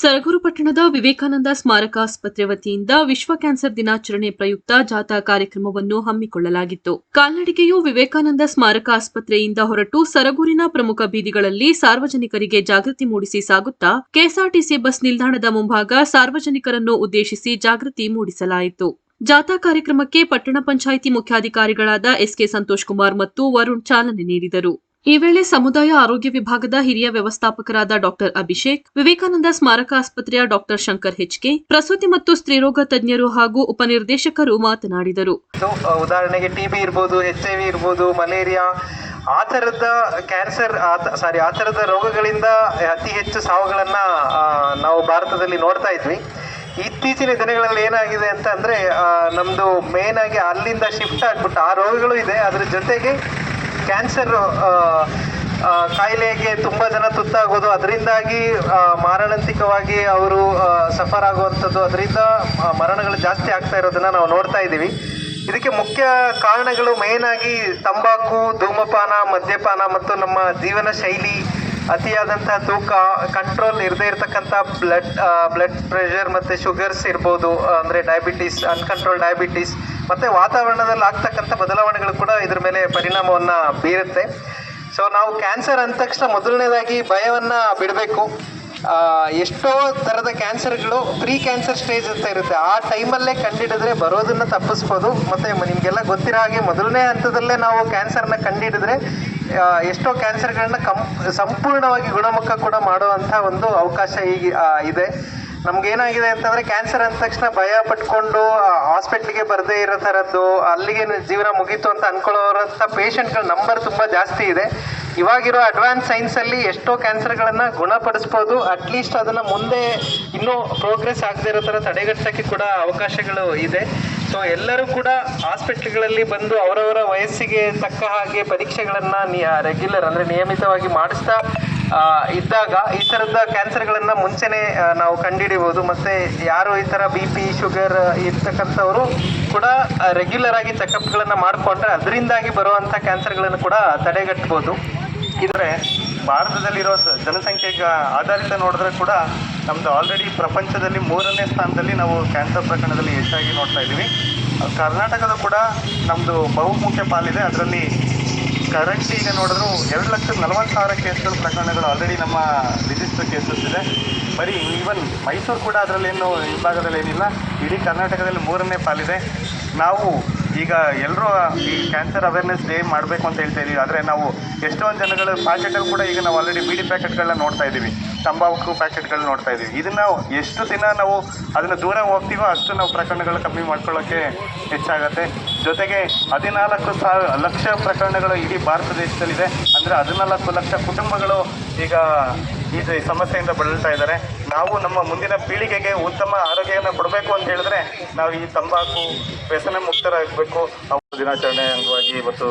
ಸರಗೂರು ಪಟ್ಟಣದ ವಿವೇಕಾನಂದ ಸ್ಮಾರಕ ಆಸ್ಪತ್ರೆ ವತಿಯಿಂದ ವಿಶ್ವ ಕ್ಯಾನ್ಸರ್ ದಿನಾಚರಣೆ ಪ್ರಯುಕ್ತ ಜಾಥಾ ಕಾರ್ಯಕ್ರಮವನ್ನು ಹಮ್ಮಿಕೊಳ್ಳಲಾಗಿತ್ತು. ಕಾಲ್ನಡಿಗೆಯು ವಿವೇಕಾನಂದ ಸ್ಮಾರಕ ಆಸ್ಪತ್ರೆಯಿಂದ ಹೊರಟು ಸರಗೂರಿನ ಪ್ರಮುಖ ಬೀದಿಗಳಲ್ಲಿ ಸಾರ್ವಜನಿಕರಿಗೆ ಜಾಗೃತಿ ಮೂಡಿಸಿ ಸಾಗುತ್ತಾ, ಕೆಎಸ್ಆರ್ಟಿಸಿ ಬಸ್ ನಿಲ್ದಾಣದ ಮುಂಭಾಗ ಸಾರ್ವಜನಿಕರನ್ನು ಉದ್ದೇಶಿಸಿ ಜಾಗೃತಿ ಮೂಡಿಸಲಾಯಿತು. ಜಾಥಾ ಕಾರ್ಯಕ್ರಮಕ್ಕೆ ಪಟ್ಟಣ ಪಂಚಾಯಿತಿ ಮುಖ್ಯಾಧಿಕಾರಿಗಳಾದ ಎಸ್ಕೆ ಸಂತೋಷ್ ಕುಮಾರ್ ಮತ್ತು ವರುಣ್ ಚಾಲನೆ ನೀಡಿದರು. ಈ ವೇಳೆ ಸಮುದಾಯ ಆರೋಗ್ಯ ವಿಭಾಗದ ಹಿರಿಯ ವ್ಯವಸ್ಥಾಪಕರಾದ ಡಾಕ್ಟರ್ ಅಭಿಷೇಕ್, ವಿವೇಕಾನಂದ ಸ್ಮಾರಕ ಆಸ್ಪತ್ರೆಯ ಡಾಕ್ಟರ್ ಶಂಕರ್ ಹೆಚ್ಕೆ, ಪ್ರಸೂತಿ ಮತ್ತು ಸ್ತ್ರೀರೋಗ ತಜ್ಞರು ಹಾಗೂ ಉಪನಿರ್ದೇಶಕರು ಮಾತನಾಡಿದರು. ಉದಾಹರಣೆಗೆ ಟಿಬಿ ಇರ್ಬೋದು ಎಚ್ ಐ ವಿ ಇರ್ಬೋದು, ಮಲೇರಿಯಾ, ಆ ಥರದ ಕ್ಯಾನ್ಸರ್ ಸಾರಿ ಆ ಥರದ ರೋಗಗಳಿಂದ ಅತಿ ಹೆಚ್ಚು ಸಾವುಗಳನ್ನು ನಾವು ಭಾರತದಲ್ಲಿ ನೋಡ್ತಾ ಇದ್ವಿ. ಇತ್ತೀಚಿನ ದಿನಗಳಲ್ಲಿ ಏನಾಗಿದೆ ಅಂತ ಅಂದರೆ ನಮ್ಮದು ಮೇನ್ ಆಗಿ ಅಲ್ಲಿಂದ ಶಿಫ್ಟ್ ಆಗ್ಬಿಟ್ಟು ಆ ರೋಗಗಳು ಇದೆ. ಅದರ ಜೊತೆಗೆ ಕ್ಯಾನ್ಸರ್ ಕಾಯಿಲೆಗೆ ತುಂಬ ಜನ ತುತ್ತಾಗೋದು, ಅದರಿಂದಾಗಿ ಮಾರಣಾಂತಿಕವಾಗಿ ಅವರು ಸಫರ್ ಆಗುವಂಥದ್ದು, ಅದರಿಂದ ಮರಣಗಳು ಜಾಸ್ತಿ ಆಗ್ತಾ ಇರೋದನ್ನ ನಾವು ನೋಡ್ತಾ ಇದ್ದೀವಿ. ಇದಕ್ಕೆ ಮುಖ್ಯ ಕಾರಣಗಳು ಮೇನ್ ಆಗಿ ತಂಬಾಕು, ಧೂಮಪಾನ, ಮದ್ಯಪಾನ ಮತ್ತು ನಮ್ಮ ಜೀವನ ಶೈಲಿ ಅತಿಯಾದಂತಹ ತೂಕ ಕಂಟ್ರೋಲ್ ಇರದೇ ಇರತಕ್ಕಂಥ ಬ್ಲಡ್ ಬ್ಲಡ್ ಪ್ರೆಷರ್ ಮತ್ತು ಶುಗರ್ಸ್ ಇರ್ಬೋದು, ಅಂದರೆ ಡಯಾಬಿಟೀಸ್ ಅನ್ಕಂಟ್ರೋಲ್ ಡಯಾಬಿಟಿಸ್ ಮತ್ತು ವಾತಾವರಣದಲ್ಲಿ ಆಗ್ತಕ್ಕಂಥ ಬದಲಾವಣೆಗಳು ಕೂಡ ಇದ್ರ ಮೇಲೆ ಪರಿಣಾಮವನ್ನು ಬೀರುತ್ತೆ. ಸೊ ನಾವು ಕ್ಯಾನ್ಸರ್ ಅಂದ ತಕ್ಷಣ ಮೊದಲನೇದಾಗಿ ಭಯವನ್ನು ಬಿಡಬೇಕು. ಎಷ್ಟೋ ಥರದ ಕ್ಯಾನ್ಸರ್ಗಳು ಪ್ರೀ ಕ್ಯಾನ್ಸರ್ ಸ್ಟೇಜ್ ಅಂತ ಇರುತ್ತೆ. ಆ ಟೈಮಲ್ಲೇ ಕಂಡಿಡಿದ್ರೆ ಬರೋದನ್ನು ತಪ್ಪಿಸ್ಬೋದು. ಮತ್ತು ನಿಮಗೆಲ್ಲ ಗೊತ್ತಿರೋ ಹಾಗೆ ಮೊದಲನೇ ಹಂತದಲ್ಲೇ ನಾವು ಕ್ಯಾನ್ಸರ್ನ ಕಂಡಿಡಿದ್ರೆ ಎಷ್ಟೋ ಕ್ಯಾನ್ಸರ್ಗಳನ್ನ ಕಂ ಸಂಪೂರ್ಣವಾಗಿ ಗುಣಮುಖ ಕೂಡ ಮಾಡುವಂಥ ಒಂದು ಅವಕಾಶ ಈಗ ಇದೆ. ನಮ್ಗೇನಾಗಿದೆ ಅಂತಂದ್ರೆ ಕ್ಯಾನ್ಸರ್ ಅಂದ ತಕ್ಷಣ ಭಯ ಪಟ್ಕೊಂಡು ಹಾಸ್ಪಿಟ್ಲಿಗೆ ಬರದೇ ಇರೋ ಥರದ್ದು ಅಲ್ಲಿಗೆ ಜೀವನ ಮುಗೀತು ಅಂತ ಅನ್ಕೊಳ್ಳೋರಂಥ ಪೇಷಂಟ್ಗಳ ನಂಬರ್ ತುಂಬ ಜಾಸ್ತಿ ಇದೆ. ಇವಾಗಿರೋ ಅಡ್ವಾನ್ಸ್ ಸೈನ್ಸಲ್ಲಿ ಎಷ್ಟೋ ಕ್ಯಾನ್ಸರ್ಗಳನ್ನು ಗುಣಪಡಿಸ್ಬೋದು. ಅಟ್ಲೀಸ್ಟ್ ಅದನ್ನು ಮುಂದೆ ಇನ್ನೂ ಪ್ರೋಗ್ರೆಸ್ ಆಗದೇ ಇರೋ ಥರ ತಡೆಗಟ್ಟೋಕ್ಕೆ ಕೂಡ ಅವಕಾಶಗಳು ಇದೆ. ಸೊ ಎಲ್ಲರೂ ಕೂಡ ಹಾಸ್ಪಿಟ್ಲ್ಗಳಲ್ಲಿ ಬಂದು ಅವರವರ ವಯಸ್ಸಿಗೆ ತಕ್ಕ ಹಾಗೆ ಪರೀಕ್ಷೆಗಳನ್ನು ರೆಗ್ಯುಲರ್ ಅಂದರೆ ನಿಯಮಿತವಾಗಿ ಮಾಡಿಸ್ತಾ ಇದ್ದಾಗ ಈ ಥರದ ಕ್ಯಾನ್ಸರ್ಗಳನ್ನು ಮುಂಚೆನೇ ನಾವು ಕಂಡುಹಿಡಿಬೋದು ಮತ್ತು ಯಾರು ಈ ಥರ ಬಿ ಪಿ, ಶುಗರ್ ಇರ್ತಕ್ಕಂಥವರು ಕೂಡ ರೆಗ್ಯುಲರ್ ಆಗಿ ಚೆಕಪ್ಗಳನ್ನು ಮಾಡಿಕೊಂಡ್ರೆ ಅದರಿಂದಾಗಿ ಬರುವಂಥ ಕ್ಯಾನ್ಸರ್ಗಳನ್ನು ಕೂಡ ತಡೆಗಟ್ಬೋದು. ಇದ್ರೆ ಭಾರತದಲ್ಲಿರೋ ಜನಸಂಖ್ಯೆಗೆ ಆಧಾರಿತ ನೋಡಿದ್ರೆ ಕೂಡ ನಮ್ಮದು ಆಲ್ರೆಡಿ ಪ್ರಪಂಚದಲ್ಲಿ ಮೂರನೇ ಸ್ಥಾನದಲ್ಲಿ ನಾವು ಕ್ಯಾನ್ಸರ್ ಪ್ರಕರಣದಲ್ಲಿ ಹೆಚ್ಚಾಗಿ ನೋಡ್ತಾ ಇದ್ದೀವಿ. ಕರ್ನಾಟಕದ ಕೂಡ ನಮ್ಮದು ಬಹುಮುಖ್ಯ ಪಾಲಿದೆ. ಅದರಲ್ಲಿ ಕರೆಂಟ್ ಈಗ ನೋಡಿದ್ರು ಎರಡು ಲಕ್ಷದ ನಲವತ್ತು ಸಾವಿರ ಕೇಸ್ಗಳು ಪ್ರಕರಣಗಳು ಆಲ್ರೆಡಿ ನಮ್ಮ ರಿಜಿಸ್ಟರ್ ಕೇಸಸ್ ಇದೆ. ಬರೀ ಈವನ್ ಮೈಸೂರು ಕೂಡ ಅದರಲ್ಲೇನು ವಿಭಾಗದಲ್ಲಿ ಏನಿಲ್ಲ, ಇಡೀ ಕರ್ನಾಟಕದಲ್ಲಿ ಮೂರನೇ ಪಾಲಿದೆ. ನಾವು ಈಗ ಎಲ್ಲರೂ ಈ ಕ್ಯಾನ್ಸರ್ ಅವೇರ್ನೆಸ್ ಡೇ ಮಾಡಬೇಕು ಅಂತ ಹೇಳ್ತಾ ಇದ್ದೀವಿ ಆದರೆ ನಾವು ಎಷ್ಟೊಂದು ಜನಗಳು ಪ್ಯಾಕೆಟಲ್ಲಿ ಕೂಡ ಈಗ ನಾವು ಆಲ್ರೆಡಿ ಬೀಡಿ ಪ್ಯಾಕೆಟ್ಗಳನ್ನ ನೋಡ್ತಾ ಇದ್ದೀವಿ ತಂಬಾಕು ಪ್ಯಾಕೆಟ್ಗಳನ್ನ ನೋಡ್ತಾ ಇದ್ದೀವಿ ಇದನ್ನ ಎಷ್ಟು ದಿನ ನಾವು ಅದನ್ನು ದೂರ ಹೋಗ್ತೀವೋ ಅಷ್ಟು ನಾವು ಪ್ರಕರಣಗಳು ಕಮ್ಮಿ ಮಾಡ್ಕೊಳ್ಳೋಕ್ಕೆ ಹೆಚ್ಚಾಗತ್ತೆ. ಜೊತೆಗೆ ಹದಿನಾಲ್ಕು ಸಾವಿರ ಲಕ್ಷ ಪ್ರಕರಣಗಳು ಇಡೀ ಭಾರತ ದೇಶದಲ್ಲಿದೆ. ಅಂದರೆ ಹದಿನಾಲ್ಕು ಲಕ್ಷ ಕುಟುಂಬಗಳು ಈಗ ಈ ಸಮಸ್ಯೆಯಿಂದ ಬಳಲ್ತಾ ಇದ್ದಾರೆ. ನಾವು ನಮ್ಮ ಮುಂದಿನ ಪೀಳಿಗೆಗೆ ಉತ್ತಮ ಆರೋಗ್ಯವನ್ನು ಕೊಡಬೇಕು ಅಂತ ಹೇಳಿದ್ರೆ ನಾವು ಈ ತಂಬಾಕು, ವ್ಯಸನ ಮುಕ್ತರಾಗಬೇಕು. ದಿನಾಚರಣೆ ಅಂಗವಾಗಿ ಇವತ್ತು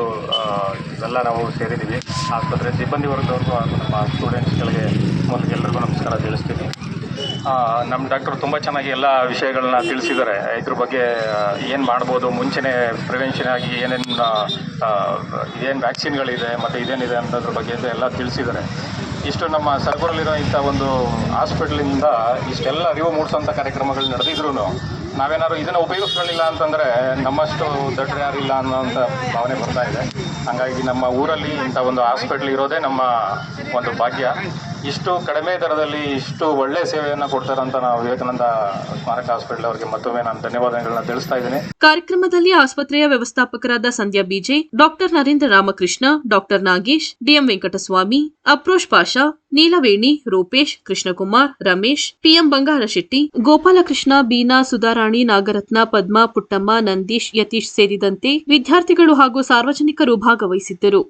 ಎಲ್ಲ ನಾವು ಸೇರಿದ್ದೀವಿ. ಆಸ್ಪತ್ರೆ ಸಿಬ್ಬಂದಿ ವರ್ಗದವ್ರಿಗೂ ಹಾಗೂ ನಮ್ಮ ಸ್ಟೂಡೆಂಟ್ಸ್ಗಳಿಗೆ ಮೊದಲು ಎಲ್ಲರಿಗೂ ನಮಸ್ಕಾರ ತಿಳಿಸ್ತೀನಿ. ನಮ್ಮ ಡಾಕ್ಟರ್ ತುಂಬ ಚೆನ್ನಾಗಿ ಎಲ್ಲ ವಿಷಯಗಳನ್ನ ತಿಳಿಸಿದ್ದಾರೆ. ಇದ್ರ ಬಗ್ಗೆ ಏನು ಮಾಡ್ಬೋದು, ಮುಂಚೆನೇ ಪ್ರಿವೆನ್ಷನ್ ಆಗಿ ಏನೇನು ಏನು ವ್ಯಾಕ್ಸಿನ್ಗಳಿದೆ ಮತ್ತು ಇದೇನಿದೆ ಅನ್ನೋದ್ರ ಬಗ್ಗೆ ಎಲ್ಲ ತಿಳಿಸಿದ್ದಾರೆ. ಇಷ್ಟು ನಮ್ಮ ಸರಗೂರಲ್ಲಿರೋ ಇಂಥ ಒಂದು ಹಾಸ್ಪಿಟ್ಲಿಂದ ಇಷ್ಟೆಲ್ಲ ಅರಿವು ಮೂಡಿಸೋಂಥ ಕಾರ್ಯಕ್ರಮಗಳು ನಡೆದಿದ್ರು ನಾವೇನಾದ್ರು ಇದನ್ನು ಉಪಯೋಗಿಸ್ಕೊಳ್ಳಿಲ್ಲ ಅಂತಂದರೆ ನಮ್ಮಷ್ಟು ದೊಡ್ಡ ಯಾರಿಲ್ಲ ಅನ್ನೋಂಥ ಭಾವನೆ ಬರ್ತಾ ಇದೆ. ಹಾಗಾಗಿ ನಮ್ಮ ಊರಲ್ಲಿ ಇಂಥ ಒಂದು ಹಾಸ್ಪಿಟ್ಲ್ ಇರೋದೇ ನಮ್ಮ ಒಂದು ಭಾಗ್ಯ. ಇಷ್ಟು ಕಡಿಮೆ ದರದಲ್ಲಿ ಇಷ್ಟು ಒಳ್ಳೆ ಸೇವೆಯನ್ನು ಕೊಡ್ತಾರಂತ ನಾವು ವಿವೇಕಾನಂದ ಸ್ಮಾರಕ ಹಾಸ್ಪಿಟಲ್ ಅವರಿಗೆ ಮತ್ತೊಮ್ಮೆ ನಾನು ಧನ್ಯವಾದಗಳನ್ನ ತಿಳಿಸ್ತಾ ಇದ್ದೀನಿ. ಕಾರ್ಯಕ್ರಮದಲ್ಲಿ ಆಸ್ಪತ್ರೆಯ ವ್ಯವಸ್ಥಾಪಕರಾದ Sandhya BJ, doctor Narendra Ramakrishna, doctor Nagesh, DM Venkataswamy, Afroz Pasha, Neelaveni, Rupesh, Krishnakumar, Ramesh, PM Bangarashetty, Gopalakrishna, Beena, Sudharani, Nagaratna, Padma, Puttamma, Nandish, Yathish ಸೇರಿದಂತೆ ವಿದ್ಯಾರ್ಥಿಗಳು ಹಾಗೂ ಸಾರ್ವಜನಿಕರು ಭಾಗವಹಿಸಿದ್ದರು.